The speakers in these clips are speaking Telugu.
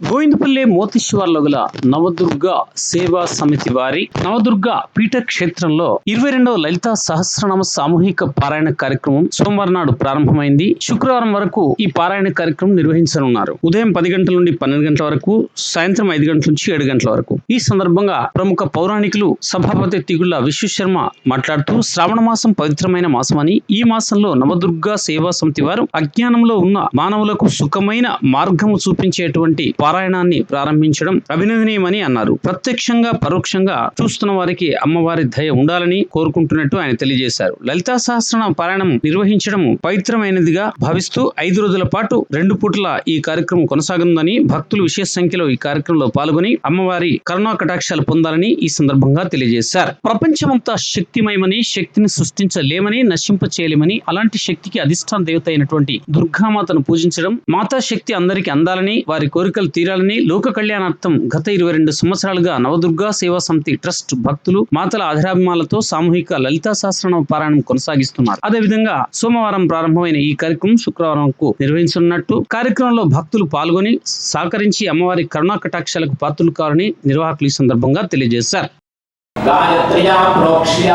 గోవిందపల్లి మోతీశ్వర్లో గల నవదుర్గ సేవా సమితి వారి నవదుర్గ పీఠ క్షేత్రంలో ఇరవై రెండవ లలిత సహస్రనామ సామూహిక పారాయణ కార్యక్రమం సోమవారం నాడు ప్రారంభమైంది. శుక్రవారం వరకు ఈ పారాయణ కార్యక్రమం నిర్వహించనున్నారు. ఉదయం పది గంటల నుండి పన్నెండు గంటల వరకు సాయంత్రం ఐదు గంటల నుంచి ఏడు గంటల వరకు. ఈ సందర్భంగా ప్రముఖ పౌరాణికులు సభాపతి తిగుళ్ళ విశ్వశర్మ మాట్లాడుతూ శ్రావణ మాసం పవిత్రమైన మాసమని ఈ మాసంలో నవదుర్గ సేవా సమితి వారు అజ్ఞానంలో ఉన్న మానవులకు సుఖమైన మార్గము చూపించేటువంటి పారాయణాన్ని ప్రారంభించడం అభినందనీయమని అన్నారు. ప్రత్యక్షంగా పరోక్షంగా చూస్తున్న వారికి అమ్మవారి దయ ఉండాలని కోరుకుంటున్నట్టు ఆయన తెలియజేశారు. లలితా సహస్రనామ పారాయణం నిర్వహించడం పవిత్రమైనదిగా భావిస్తూ ఐదు రోజుల పాటు రెండు పూటల ఈ కార్యక్రమం కొనసాగుందని భక్తులు విశేష సంఖ్యలో ఈ కార్యక్రమంలో పాల్గొని అమ్మవారి కరుణా కటాక్షాలు పొందాలని ఈ సందర్భంగా తెలియజేశారు. ప్రపంచమంతా శక్తిమయమని శక్తిని సృష్టించలేమని నశింప చేయలేమని అలాంటి శక్తికి అధిష్టాన దేవత అయినటువంటి దుర్గామాతను పూజించడం మాతా శక్తి అందరికీ అందాలని వారి కోరికలు తీరాలని లోక కళ్యాణార్థం గత ఇరవై రెండు సంవత్సరాలుగా నవదుర్గా సేవా సమితి ట్రస్ట్ భక్తులు మాతల ఆధారాభిమాలతో సామూహిక లలితా సహస్రనామ పారాయణం కొనసాగిస్తున్నారు. అదేవిధంగా సోమవారం ప్రారంభమైన ఈ కార్యక్రమం శుక్రవారంకు నిర్వహించనున్నట్టు కార్యక్రమంలో భక్తులు పాల్గొని సహకరించి అమ్మవారి కరుణా కటాక్షాలకు పాత్రలు కావాలని నిర్వాహకులు ఈ సందర్భంగా తెలియజేశారు. గాయత్ర్యా ప్రోక్ష్య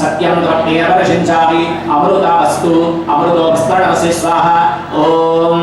సత్యం త్వమేవ రచించామి అమృతమస్తు అమృతోపస్తరణమసి స్వాహ. ఓం.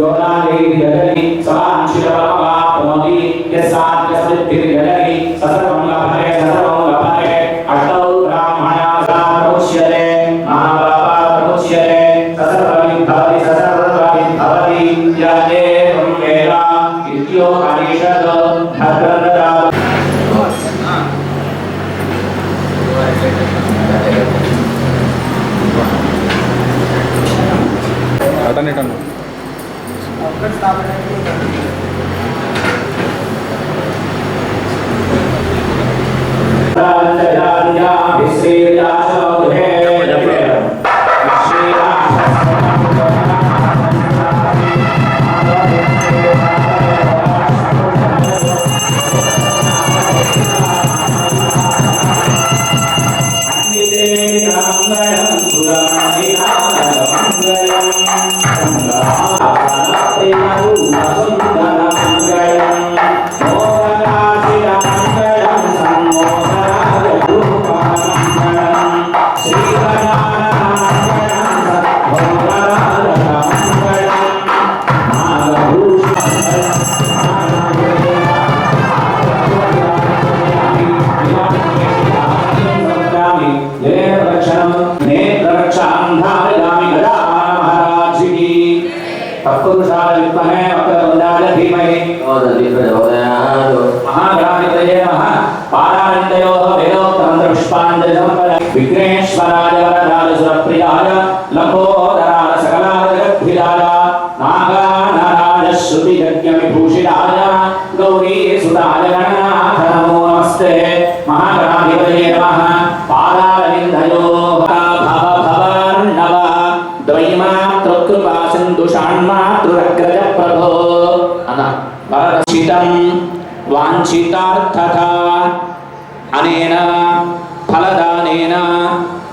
Yoga Devi Jagani Salam Shiva स्थापना वक्रतुंडशाय विद्महे वक्रतुण्डाय धीमहि प्रचोदयात् महागणाधिपतये नमः। पादानन्दयोः वेदोक्तमन्त्रपुष्पाञ्जलिसम्पद विघ्नेश्वराय वरदाय सुरप्रियाय వాంఛితార్థత అనేన ఫలదానేన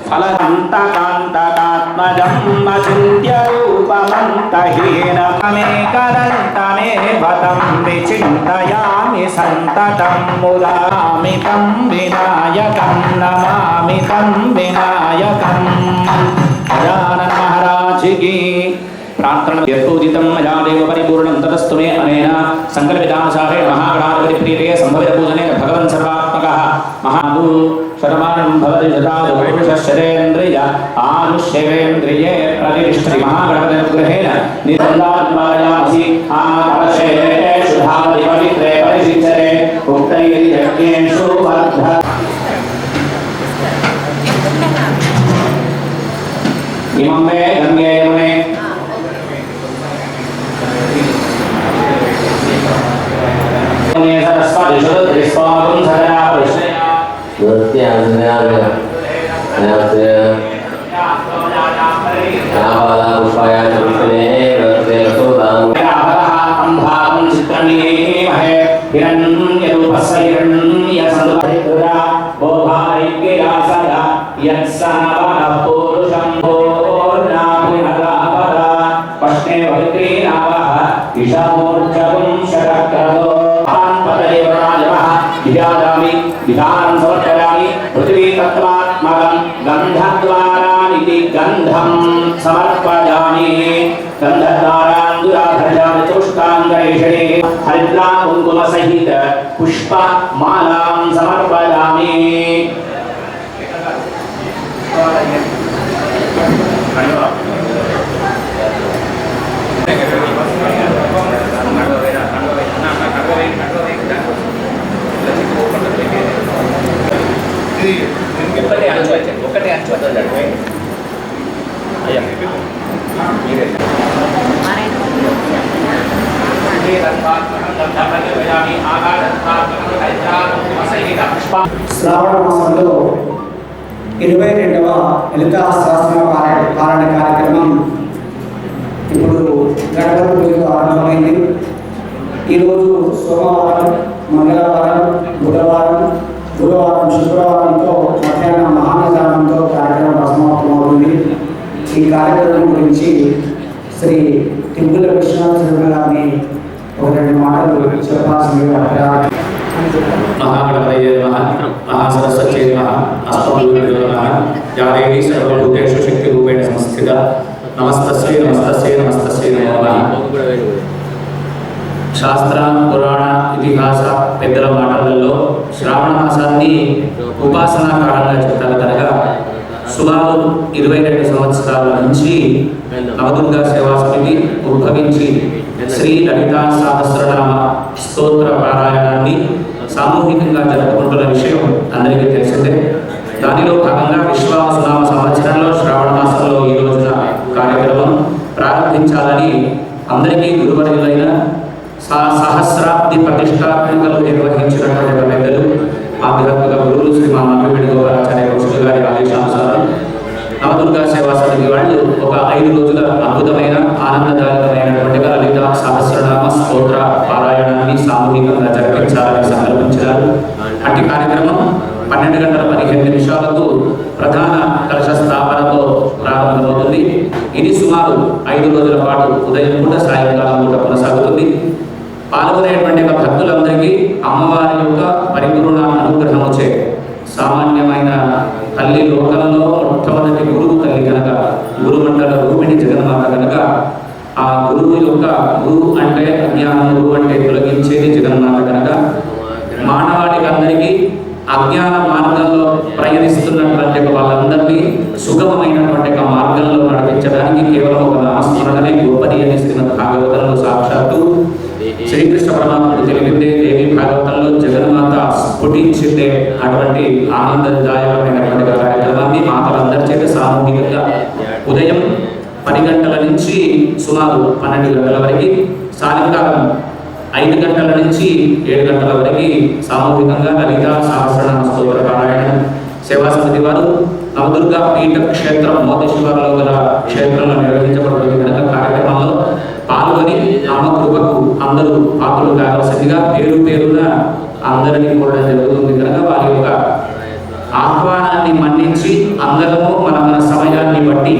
ఫలదంతకాంతకాత్మజంమచింత్యూపమంతహీనమేకదంతమేవతం విచింతయామి సంతతం ముదామి తం వినాయకం నమామి తం వినాయకం. प्रार्थना यत्पूजितं मया देव परिपूर्णं ततस्तु मे अनेन सङ्कल्पितानुसारे महागणाधिपति प्रीते सम्भवित पूजने भगवन् सर्वात्मकः महाभू शर्माणं भवति शतादु पुरुषशरेन्द्रिय आनुष्यवेन्द्रिये प्रतिष्ठति महागणपतिनुग्रहेण निसन्दात्मायासि आकर्षे शुभादि विश्वत्रिस्वागं धरया प्रश्नया नृत्याञ्जनया नमस्ते रामाला पुष्पाया च विष्णे नमस्ते रसोदां अन्धां चित्रमेमहे हिरण्यरूपस्य हिरण्यसन्दर्भे बोधायज्ञयासया यत्सनवनतो चतुष्टाङ्गैषणे हरिद्रा कुङ्कुमसहित पुष्पमालां समर्पयामि శ్రావణ మాసంలో ఇరవై రెండవ లలితా సహస్ర పారాయణ కార్యక్రమం ఇప్పుడు గణపతి పూజలో ఆరంభమైంది. ఈరోజు సోమవారం మంగళవారం బుధవారం గురువారం శుక్రవారంతో మధ్యాహ్నం మహానజానంతో కార్యక్రమం సమాప్తమవుతుంది ఈ కార్యక్రమం గురించి శ్రీ తిరుగుల విశ్వనాథ గారిని ఒక రెండు మాటలు చెప్పాల్సిందిగా ప్రార్థన महागणपतये नमः महासरस्वत्यै नमः अस्तमगुरुभ्यो नमः या देवी सर्वभूतेषु शक्तिरूपेण संस्थिता नमस्तस्यै नमस्तस्यै नमस्तस्यै नमो नमः శాస్త్ర పురాణ ఇతిహాస పెద్దల మాటలలో శ్రావణ మాసాన్ని ఉపాసనా కాలంగా చెప్తారు కనుక సుమారు ఇరవై రెండు సంవత్సరాల నుంచి నవదుర్గా సేవా సమితి ఉద్భవించి శ్రీ లలితా సహస్రనామ స్తోత్ర పారాయణాన్ని సామూహికంగా జరుపుకుంటున్న విషయం అందరికీ తెలిసిందే. దానిలో భాగంగా విశ్వాసనామ సంవత్సరంలో శ్రావణ మాసంలో ఈ రోజున కార్యక్రమం ప్రారంభించాలని అందరికీ గురువర్యులైన సహస్రాబ్ది ప్రతిష్టాత్మకలు నిర్వహించినటువంటి పెద్దలు ఆధ్యాత్మిక గురువులు శ్రీ మా మమ్మీ గోపాలాచార్య కృష్ణ గారి ఆదేశానుసారం నవదుర్గా సేవా సమితి వాళ్ళు ఒక ఐదు రోజుల అద్భుతమైన ఆనందదాయకమైనటువంటి లలిత సహస్రనామ స్తోత్ర పారాయణాన్ని సామూహికంగా జరిపించాలని సంకల్పించారు. అటు కార్యక్రమం పన్నెండు గంటల పదిహేను నిమిషాలకు ప్రధాన కలశ స్థాపనతో ప్రారంభమవుతుంది. ఇది సుమారు ఐదు రోజుల పాటు ఉదయం కూడా సాయంకాలం కూడా కొనసాగుతుంది. పాల్గొనేటువంటి యొక్క భక్తులందరికీ అమ్మవారి యొక్క పరిపూర్ణ అనుగ్రహం వచ్చే సామాన్యమైన తల్లి లోకంలో మొట్టమొదటి గురువు తల్లి కనుక గురుమండల రూపిణి జగన్మాత కనుక ఆ గురువు యొక్క గురువు అంటే అజ్ఞానం గురువు అంటే తొలగించేది జగన్నాథ కనుక. మానవాళికి అందరికీ అజ్ఞాన మార్గంలో ప్రయాణిస్తున్నటువంటి వాళ్ళందరినీ సుగమమైనటువంటి ఒక మార్గంలో నడిపించడానికి కేవలం ఒక నామస్మరణనే గొప్పది అని శ్రీమద్ భాగవతంలో సాక్షాత్తు శ్రీకృష్ణ పరమాత్ముడు తెలిపిందే దేవి భాగవతంలో జగన్మాత స్ఫుటించిందే అటువంటి ఆనందదాయకమైనటువంటి కార్యక్రమాన్ని మాతలందరి చేత సామూహికంగా ఉదయం పది గంటల నుంచి సుమారు పన్నెండు గంటల వరకు సాయంకాలం ఐదు గంటల నుంచి ఏడు గంటల వరకు సామూహికంగా లలిత సహస్రనామ స్తోత్ర పారాయణ సేవా సమితి వారు నవదుర్గా పీఠ క్షేత్రం మోతేశ్వరంలో గల క్షేత్రంలో నిర్వహించబడుతుంది కనుక కార్యక్రమంలో పాల్గొని నామకృపకు అందరూ పాత్రలు కావాల్సిందిగా పేరు పేరున అందరినీ కూడా జరుగుతుంది. కనుక వారి యొక్క ఆహ్వానాన్ని మన్నించి అందరము మన మన సమయాన్ని బట్టి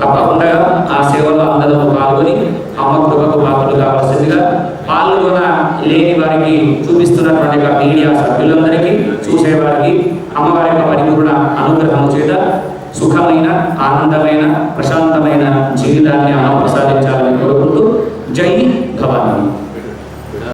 తప్పకుండా ఆ సేవలో అందరూ పాల్గొని అమ్మ కృపకు పాత్రలు కావాల్సిందిగా పాల్గొన లేని వారికి చూపిస్తున్నటువంటి మీడియా సభ్యులందరికీ చూసేవారికి అమ్మవారి యొక్క పరిపూర్ణ అనుగ్రహము చేత సుఖమైన ఆనందమైన ప్రశాంతమైన జీవితాన్ని అమ్మ జై